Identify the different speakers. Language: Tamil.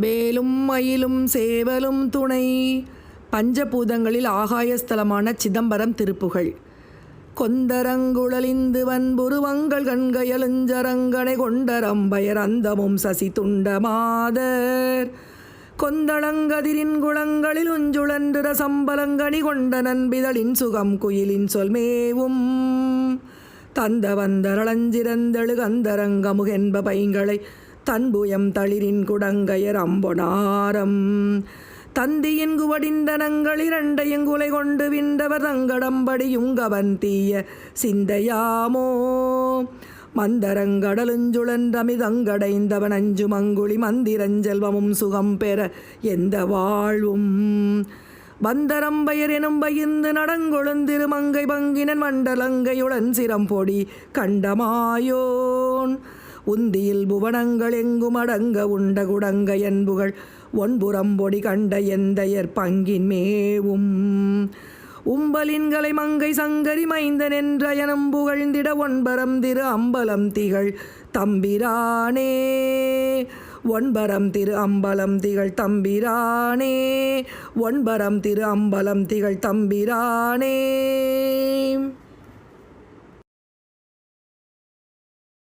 Speaker 1: வேலும் மயிலும் சேவலும் துணை. பஞ்சபூதங்களில் ஆகாயஸ்தலமான சிதம்பரம் திருப்புகழ். கொந்தரங்குழலிந்து வன்புருவங்கள் கண்கையலுஞ்சரங்கனை கொண்டரம்பயர் அந்தமும் சசி துண்டமாதர். கொந்தளங்கதிரின் குளங்களில் உஞ்சுழன்று சம்பலங்கனி கொண்ட நண்பிதழின் சுகம் குயிலின் சொல்மேவும் தந்த வந்தரளஞ்சிறந்தெழு கந்தரங்கமுகென்ப பைங்களை தன்புயம் தளிரின் குடங்கையர் அம்பொனாரம். தந்தியின் குவடிந்தனங்கள் இரண்டையும் குலை கொண்டு விண்டவர் தங்கடம்படியுங்கவன் தீய சிந்தையாமோ. மந்தரங்கடலுஞ்சுழன்றமிதங்கடைந்தவன் அஞ்சு மங்குழி மந்திரஞ்செல்வமும் சுகம் பெற எந்த வாழ்வும். வந்தரம்பயர் எனும் பயிர்ந்து நடங்கொழுந்திருமங்கை பங்கினன் மண்டலங்கையுடன் சிரம்பொடி கண்டமாயோன். உந்தியில் புவனங்கள் எங்கும் அடங்க உண்ட குடங்க என்புகள் ஒன்புறம்பொடி கண்ட எந்தையர் பங்கின் மேவும். உம்பலின்களை மங்கை சங்கரி மைந்தன் என்ற எனம் புகழ்ந்திட ஒன்பரம் திரு அம்பலம் திகழ் தம்பிரானே. ஒன்பரம் திரு அம்பலம் திகழ் தம்பிரானே. ஒன்பரம் திரு அம்பலம் திகழ் தம்பிரானே.